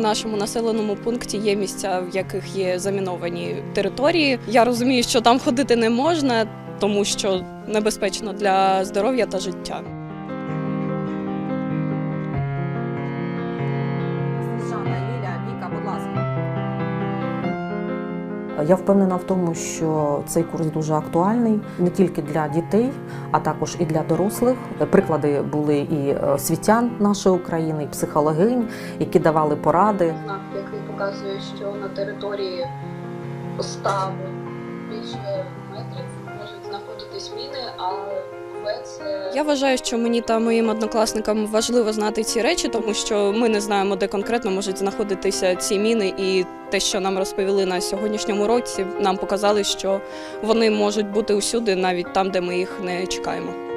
нашому населеному пункті є місця, в яких є заміновані території. Я розумію, що там ходити не можна, тому що небезпечно для здоров'я та життя. Я впевнена в тому, що цей курс дуже актуальний не тільки для дітей, а також і для дорослих. Приклади були і е, світян нашої України, і психологинь, які давали поради. знак, який показує, що на території постав більше метрів можуть знаходитись міни, а В це Я вважаю, що мені та моїм однокласникам важливо знати ці речі, тому що ми не знаємо, де конкретно можуть знаходитися ці міни, і те, що нам розповіли на сьогоднішньому році, нам показали, що вони можуть бути усюди, навіть там, де ми їх не чекаємо.